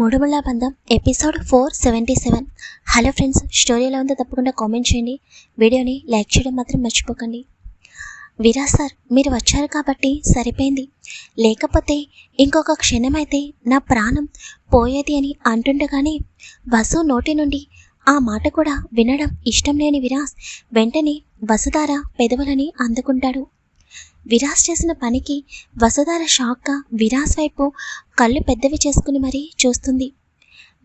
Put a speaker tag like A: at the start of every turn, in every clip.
A: మూడుముళ్ళ బంధం episode four seventy seven. Hello friends story ఎలా ఉందో తప్పకుండా కామెంట్ చేయండి. వీడియోని లైక్ చేయడం మాత్రం మర్చిపోకండి. వీరా సార్ మీరు వచ్చారు కాబట్టి సరిపోయింది. లేకపోతే ఇంకొక క్షణమైతే నా ప్రాణం పోయేది అని అంటుండగానే వసు నోటి నుండి ఆ మాట కూడా వినడం ఇష్టం లేని విరాస్ వెంటనే వసుధార పెదవులని అందుకుంటాడు. విరాజ్ చేసిన పనికి వసుధార షాక్గా విరాజ్ వైపు కళ్ళు పెద్దవి చేసుకుని మరీ చూస్తుంది.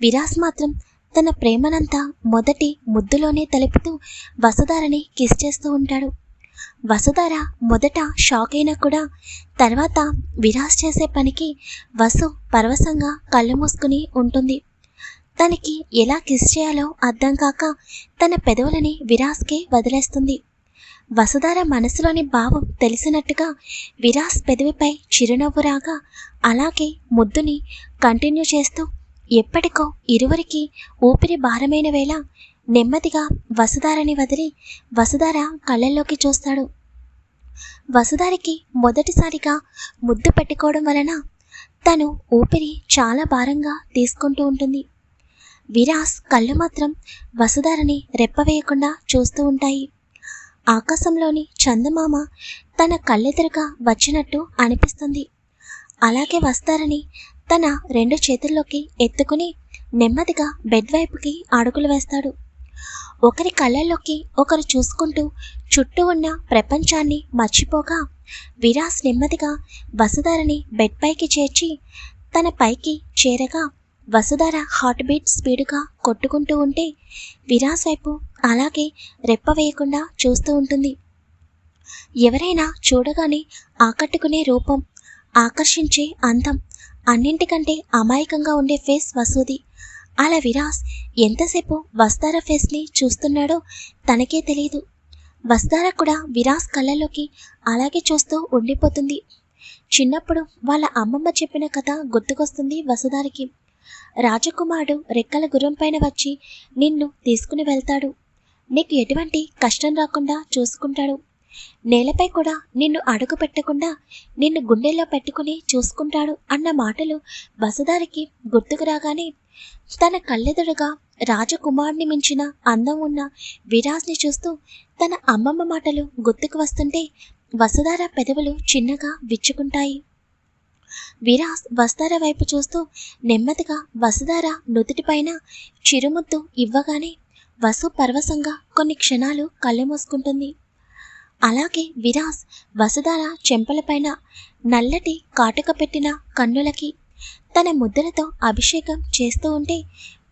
A: విరాజ్ మాత్రం తన ప్రేమనంతా మొదటి ముద్దులోనే తలుపుతూ వసుధారని కిస్ చేస్తూ ఉంటాడు. వసుధార మొదట షాక్ అయినా కూడా తర్వాత విరాజ్ చేసే పనికి వసు పరవశంగా కళ్ళు మూసుకుని ఉంటుంది. తనకి ఎలా కిస్ చేయాలో అర్థం కాక తన పెదవులని విరాజ్కే వదిలేస్తుంది. వసుధార మనసులోని భావం తెలిసినట్టుగా విరాస్ పెదవిపై చిరునవ్వు రాగా అలాగే ముద్దుని కంటిన్యూ చేస్తూ ఎప్పటికో ఇరువురికి ఊపిరి భారమైన వేళ నెమ్మదిగా వసుధారని వదిలి వసుధార కళ్ళల్లోకి చూస్తాడు. వసుధారికి మొదటిసారిగా ముద్దు పెట్టుకోవడం వలన తను ఊపిరి చాలా భారంగా తీసుకుంటూ ఉంటుంది. విరాస్ కళ్ళు మాత్రం వసుధారని రెప్పవేయకుండా చూస్తూ ఉంటాయి. ఆకాశంలోని చందమామ తన కళ్ళెదురుగా వచ్చినట్టు అనిపిస్తుంది. అలాగే వస్తారని తన రెండు చేతుల్లోకి ఎత్తుకుని నెమ్మదిగా బెడ్ వైపుకి అడుగులు వేస్తాడు. ఒకరి కళ్ళల్లోకి ఒకరు చూసుకుంటూ చుట్టూ ఉన్న ప్రపంచాన్ని మర్చిపోగా విరాస్ నెమ్మదిగా వసుధారని బెడ్ పైకి చేర్చి తన పైకి చేరగా వసుధార హార్ట్ బీట్ స్పీడుగా కొట్టుకుంటూ ఉంటే విరాస్ వైపు అలాగే రెప్ప వేయకుండా చూస్తూ ఉంటుంది. ఎవరైనా చూడగానే ఆకట్టుకునే రూపం ఆకర్షించే అందం అన్నింటికంటే అమాయకంగా ఉండే ఫేస్ వసూది. అలా విరాస్ ఎంతసేపు వస్తారా ఫేస్ని చూస్తున్నాడో తనకే తెలియదు వస్తారా కూడా విరాస్ కళ్ళలోకి అలాగే చూస్తూ ఉండిపోతుంది. చిన్నప్పుడు వాళ్ళ అమ్మమ్మ చెప్పిన కథ గుర్తుకొస్తుంది వసుధారికి. రాజకుమారుడు రెక్కల గుర్రం పైన వచ్చి నిన్ను తీసుకుని వెళ్తాడు. నీకు ఎటువంటి కష్టం రాకుండా చూసుకుంటాడు. నేలపై కూడా నిన్ను అడుగు పెట్టకుండా నిన్ను గుండెల్లో పెట్టుకుని చూసుకుంటాడు అన్న మాటలు వసుధారికి గుర్తుకు రాగానే తన కళ్ళెదురుగా రాజకుమారుని మించిన అందం ఉన్న విరాజ్ని చూస్తూ తన అమ్మమ్మ మాటలు గుర్తుకు వస్తుంటే వసుధార పెదవులు చిన్నగా విచ్చుకుంటాయి. విరాస్ వస్తార వైపు చూస్తూ నెమ్మదిగా వసుధార నుదుటిపైన చిరుముద్దు ఇవ్వగానే వసు పరవశంగా కొన్ని క్షణాలు కళ్ళు మూసుకుంటుంది. అలాగే విరాస్ వసుధార చెంపలపైన నల్లటి కాటుక పెట్టిన కన్నులకి తన ముద్రలతో అభిషేకం చేస్తూ ఉంటే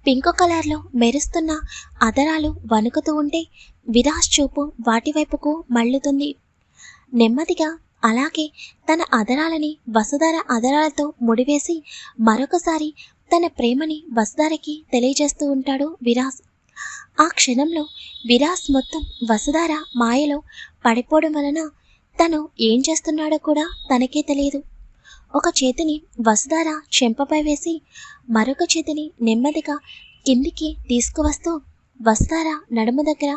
A: పింక్ కలర్లో మెరుస్తున్న అదరాలు వణుకుతూ ఉంటే విరాస్ చూపు వాటివైపుకు మళ్ళుతుంది. నెమ్మదిగా అలాగే తన అదరాలని వసుధార అదరాలతో ముడివేసి మరొకసారి తన ప్రేమని వసుధారకి తెలియజేస్తూ ఉంటాడు విరాస్. ఆ క్షణంలో విరాస్ మొత్తం వసుధార మాయలో పడిపోవడం వలన తను ఏం చేస్తున్నాడో కూడా తనకే తెలియదు. ఒక చేతిని వసుధార చెంపపై వేసి మరొక చేతిని నెమ్మదిగా కిందికి తీసుకువస్తూ వస్తార నడుము దగ్గర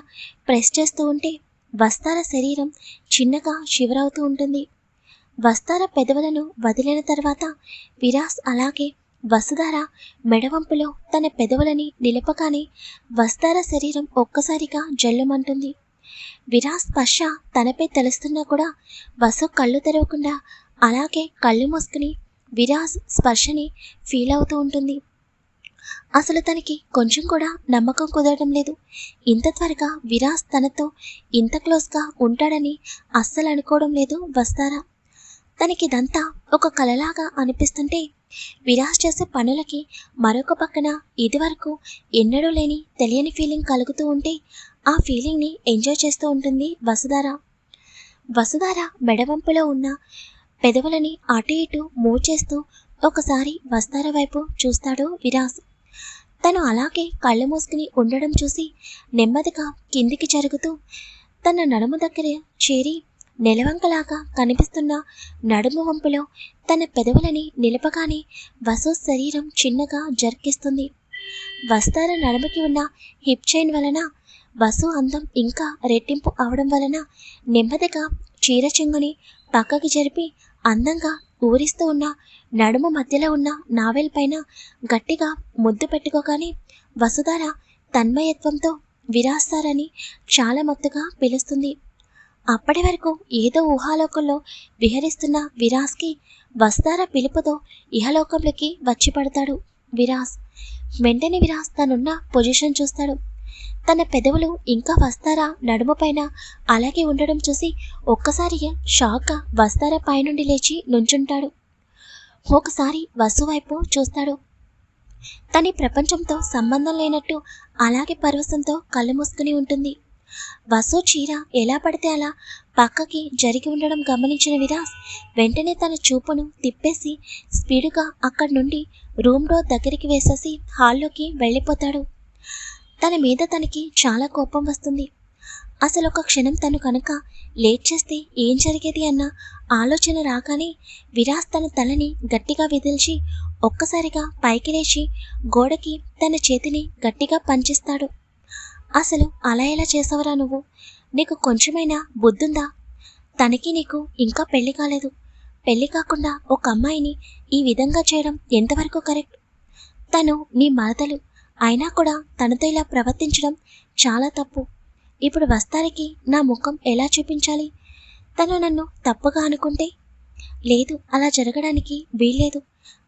A: ప్రెస్ చేస్తూ ఉంటే వస్తార శరీరం చిన్నగా శివరవుతూ ఉంటుంది. వస్తార పెదవులను వదిలిన తర్వాత విరాస్ అలాగే వసుధార మెడవంపులో తన పెదవులని నిలపగానే వసుధార శరీరం ఒక్కసారిగా జల్లుమంటుంది. విరాస్ స్పర్శ తనపై తెలుస్తున్నా కూడా వసు కళ్ళు తెరవకుండా అలాగే కళ్ళు మూసుకుని విరాజ్ స్పర్శని ఫీల్ అవుతూ ఉంటుంది. అసలు తనకి కొంచెం కూడా నమ్మకం కుదరడం లేదు. ఇంత త్వరగా విరాజ్ తనతో ఇంత క్లోజ్గా ఉంటాడని అస్సలు అనుకోవడం లేదు వస్తారా తనకిదంతా ఒక కలలాగా అనిపిస్తుంటే విరాజ్ చేసే పనులకి మరొక పక్కన ఇదివరకు ఎన్నడూ లేని తెలియని ఫీలింగ్ కలుగుతూ ఉంటే ఆ ఫీలింగ్ని ఎంజాయ్ చేస్తూ ఉంటుంది వసుధార. వసుధార మెడవంపులో ఉన్న పెదవులని అటు ఇటు మూవ్ చేస్తూ ఒకసారి వస్తార వైపు చూస్తాడు విరాజ్. తను అలాగే కళ్ళు మూసుకుని ఉండడం చూసి నెమ్మదిగా కిందికి జరుగుతూ తన నడుము దగ్గర చేరి నెలవంకలాగా కనిపిస్తున్న నడుము వంపులో తన పెదవులని నిలపగానే వసు శరీరం చిన్నగా జర్కిస్తుంది. వస్తార నడుముకి ఉన్న హిప్ చైన్ వలన వసు అందం ఇంకా రెట్టింపు అవడం వలన నెమ్మదిగా చీర చెంగుని పక్కకి జరిపి అందంగా ఊరిస్తూ ఉన్న నడుము మధ్యలో ఉన్న నావెల్ పైన గట్టిగా ముద్దు పెట్టుకోగానే వసుధార తన్మయత్వంతో విరాస్తారని చాలా మత్తుగా పిలుస్తుంది. అప్పటి వరకు ఏదో ఊహాలోకంలో విహరిస్తున్న విరాస్కి వస్తార పిలుపుతో ఇహలోకంలోకి వచ్చి పడతాడు విరాస్ వెంటనే విరాస్ తనున్న పొజిషన్ చూస్తాడు. తన పెదవులు ఇంకా వస్తారా నడుము పైన అలాగే ఉండడం చూసి ఒక్కసారి షాక్గా వస్తారా పైనుండి లేచి నుంచుంటాడు. ఒకసారి వసు వైపు చూస్తాడు. తని ప్రపంచంతో సంబంధం లేనట్టు అలాగే పర్వతంతో కళ్ళు మూసుకుని ఉంటుంది. వసు చీర ఎలా పడితే అలా పక్కకి జరిగి ఉండడం గమనించిన విరాస్ వెంటనే తన చూపును తిప్పేసి స్పీడుగా అక్కడి నుండి రూమ్ డోర్ దగ్గరికి వేసేసి హాల్లోకి వెళ్ళిపోతాడు. తన మీద తనకి చాలా కోపం వస్తుంది. అసలు ఒక క్షణం తను కనుక లేట్ చేస్తే ఏం జరిగేది అన్న ఆలోచన రాగానే విరాస్ తన తలని గట్టిగా విదిల్చి ఒక్కసారిగా పైకి లేచి గోడకి తన చేతిని గట్టిగా పంచేస్తాడు. అసలు అలా ఎలా చేసావురా నువ్వు? నీకు కొంచెమైనా బుద్ధుందా? తనకి నీకు ఇంకా పెళ్ళి కాలేదు. పెళ్ళి కాకుండా ఒక అమ్మాయిని ఈ విధంగా చేయడం ఎంతవరకు కరెక్ట్? తను నీ మరదలు. అయినా కూడా తనతో ఇలా ప్రవర్తించడం చాలా తప్పు. ఇప్పుడు వస్తారికి నా ముఖం ఎలా చూపించాలి? తను నన్ను తప్పుగా అనుకుంటే? లేదు అలా జరగడానికి వీల్లేదు.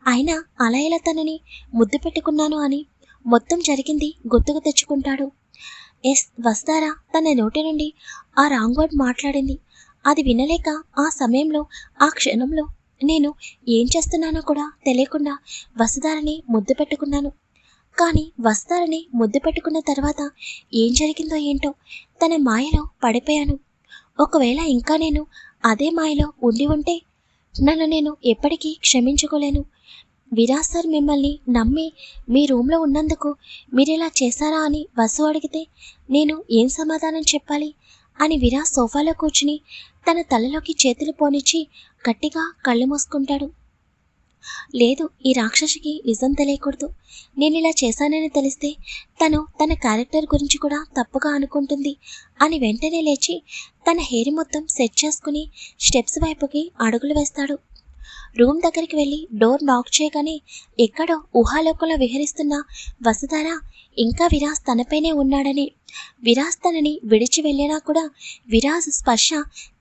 A: అయినా అలా ఎలా తనని ముద్దు పెట్టుకున్నాను అని మొత్తం జరిగింది గుర్తుకు తెచ్చుకుంటాడు. ఎస్ వస్తారా? తన నోటి నుండి ఆ రాంగ్ వర్డ్ మాట్లాడింది. అది వినలేక ఆ సమయంలో ఆ క్షణంలో నేను ఏం చేస్తున్నానో కూడా తెలియకుండా వసుధారని ముద్దు పెట్టుకున్నాను. కానీ వస్తారని ముద్దు పెట్టుకున్న తర్వాత ఏం జరిగిందో ఏంటో తన మాయలో పడిపోయాను. ఒకవేళ ఇంకా నేను అదే మాయలో ఉండి ఉంటే నన్ను నేను ఎప్పటికీ క్షమించుకోలేను. విరాజ్ సార్ మిమ్మల్ని నమ్మి మీ రూమ్లో ఉన్నందుకు మీరు ఇలా చేశారా అని వసు అడిగితే నేను ఏం సమాధానం చెప్పాలి? అని విరాజ్ సోఫాలో కూర్చుని తన తలలోకి చేతులు పోనిచ్చి గట్టిగా కళ్ళు మూసుకుంటాడు. లేదు ఈ రాక్షసికి నిజం తెలియకూడదు. నేను ఇలా చేశానని తెలిస్తే తను తన క్యారెక్టర్ గురించి కూడా తప్పుగా అనుకుంటుంది అని వెంటనే లేచి తన హెయిర్ మొత్తం సెట్ చేసుకుని స్టెప్స్ వైపుకి అడుగులు వేస్తాడు. రూమ్ దగ్గరికి వెళ్ళి డోర్ నాక్ చేయగానే ఎక్కడో ఊహాలోకంలో విహరిస్తున్న వసుధార ఇంకా విరాజ్ తనపైనే ఉన్నాడని. విరాజ్ తనని విడిచి వెళ్ళినా కూడా విరాజ్ స్పర్శ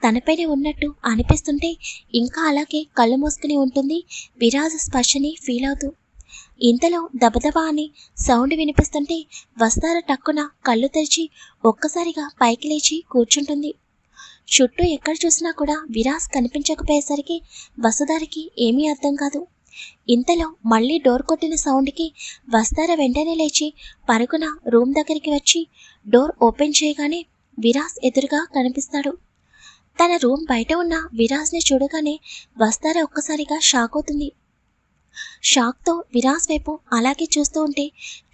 A: తనపైనే ఉన్నట్టు అనిపిస్తుంటే ఇంకా అలాగే కళ్ళు మూసుకుని ఉంటుంది విరాజ్ స్పర్శని ఫీల్ అవుతూ. ఇంతలో దబదబా అని సౌండ్ వినిపిస్తుంటే వస్తార టక్కున కళ్ళు తెరిచి ఒక్కసారిగా పైకి లేచి కూర్చుంటుంది. చుట్టూ ఎక్కడ చూసినా కూడా విరాస్ కనిపించకపోయేసరికి వసుధారికి ఏమీ అర్థం కాదు. ఇంతలో మళ్ళీ డోర్ కొట్టిన సౌండ్కి వస్తార వెంటనే లేచి పరుగున రూమ్ దగ్గరికి వచ్చి డోర్ ఓపెన్ చేయగానే విరాస్ ఎదురుగా కనిపిస్తాడు. తన రూమ్ బయట ఉన్న విరాజ్ని చూడగానే వస్తార ఒక్కసారిగా షాక్ అవుతుంది. షాక్తో విరాస్ వైపు అలాగే చూస్తూ ఉంటే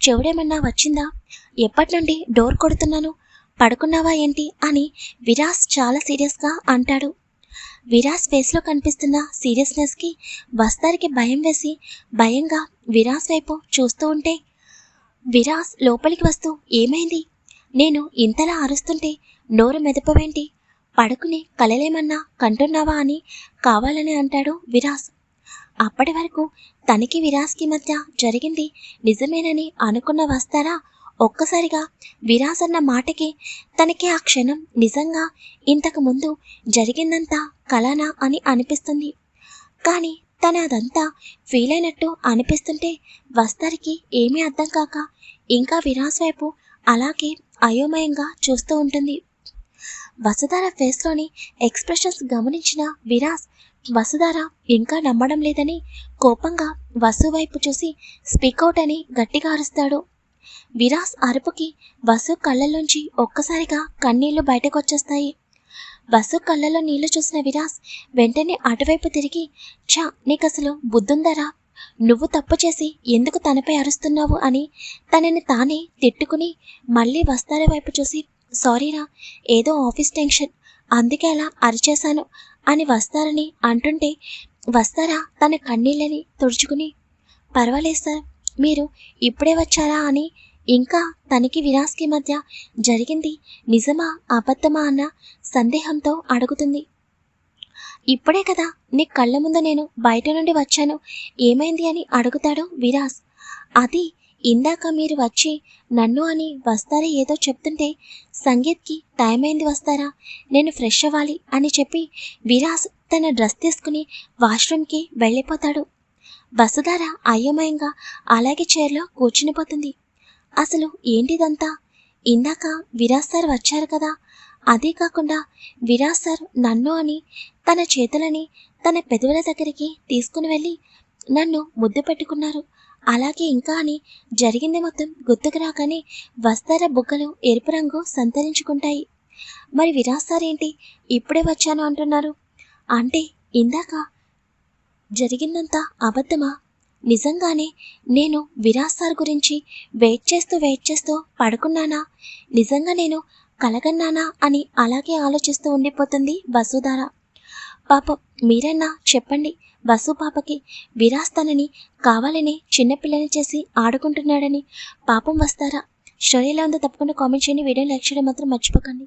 A: చెవుడేమన్నా వచ్చిందా? ఎప్పటి నుండి డోర్ కొడుతున్నాను? పడుకున్నావా ఏంటి అని విరాస్ చాలా సీరియస్గా అంటాడు. విరాస్ ఫేస్లో కనిపిస్తున్న సీరియస్నెస్కి వస్తారికి భయం వేసి భయంగా విరాస్ వైపు చూస్తూ ఉంటే విరాస్ లోపలికి వస్తూ ఏమైంది? నేను ఇంతలా అరుస్తుంటే నోరు మెదపవేంటి? పడుకుని కలలేమన్నా కంటున్నావా అని కావాలని అంటాడు విరాస్. అప్పటి వరకు తనకి విరాస్కి మధ్య జరిగింది నిజమేనని అనుకున్న వస్తారా? ఒక్కసారిగా విరాస్ అన్న మాటకి తనకి ఆ క్షణం నిజంగా ఇంతకు ముందు జరిగిందంతా కలనా అని అనిపిస్తుంది. కానీ తన అదంతా ఫీల్ అయినట్టు అనిపిస్తుంటే వస్తారికి ఏమీ అర్థం కాక ఇంకా విరాస్ వైపు అలాగే అయోమయంగా చూస్తూ ఉంటుంది. వసుధార ఫేస్లోని ఎక్స్ప్రెషన్స్ గమనించిన విరాస్ వసుధార ఇంకా నమ్మడం లేదని కోపంగా వసు వైపు చూసి స్పీకౌట్ అని గట్టిగా అరుస్తాడు. విరాస్ అరుపుకి వసు కళ్ళల్లోంచి ఒక్కసారిగా కన్నీళ్ళు బయటకొచ్చేస్తాయి. బసు కళ్ళలో నీళ్ళు చూసిన విరాస్ వెంటనే అటువైపు తిరిగి ఛా నీకసలు బుద్ధుందరా? నువ్వు తప్పు చేసి ఎందుకు తనపై అరుస్తున్నావు? అని తనని తానే తిట్టుకుని మళ్ళీ వస్తారా వైపు చూసి సారీరా ఏదో ఆఫీస్ టెన్షన్. అందుకే అలా అరిచేశాను అని వస్తారని అంటుంటే వస్తారా తన కన్నీళ్ళని తుడుచుకుని పర్వాలేదు సార్ మీరు ఇప్పుడే వచ్చారా అని ఇంకా తనకి విరాస్కి మధ్య జరిగింది నిజమా అబద్ధమా అన్న సందేహంతో అడుగుతుంది. ఇప్పుడే కదా నీ కళ్ళ ముందు నేను బయట నుండి వచ్చాను ఏమైంది అని అడుగుతాడు విరాస్ అది ఇందాక మీరు వచ్చి నన్ను అని వస్తారా ఏదో చెప్తుంటే సంగీత్కి టైం అయింది వస్తారా నేను ఫ్రెష్ అవ్వాలి అని చెప్పి విరాస్ తన డ్రెస్ తీసుకుని వాష్రూమ్కి వెళ్ళిపోతాడు. వసుధార అయోమయంగా అలాగే చైర్లో కూర్చునిపోతుంది. అసలు ఏంటిదంతా? ఇందాక విరాస్ సార్ వచ్చారు కదా? అదే కాకుండా విరాజ్ సార్ నన్ను అని తన చేతులని తన పెదవుల దగ్గరికి తీసుకుని వెళ్ళి నన్ను ముద్దు పెట్టుకున్నారు. అలాగే ఇంకా అని జరిగింది మొత్తం గుర్తుకు రాగానే వస్తార బుగ్గలు ఎరుపు రంగు సంతరించుకుంటాయి. మరి విరాస్ సార్ ఏంటి? ఇప్పుడే వచ్చాను అంటున్నారు. అంటే ఇందాక జరిగిందంతా అబద్ధమా? నిజంగానే నేను విరాస్ సార్ గురించి వెయిట్ చేస్తూ వెయిట్ చేస్తూ పడుకున్నానా? నిజంగా నేను కలగన్నానా అని అలాగే ఆలోచిస్తూ ఉండిపోతుంది వసుధార. పాపం మీరన్నా చెప్పండి వసు పాపకి విరాస్ తనని కావాలని చిన్నపిల్లని చేసి ఆడుకుంటున్నాడని పాపం వస్తారా? స్టోరీలో ఉందో తప్పకుండా కామెంట్ చేయండి వీడియో లైక్ చేయడం మాత్రం మర్చిపోకండి.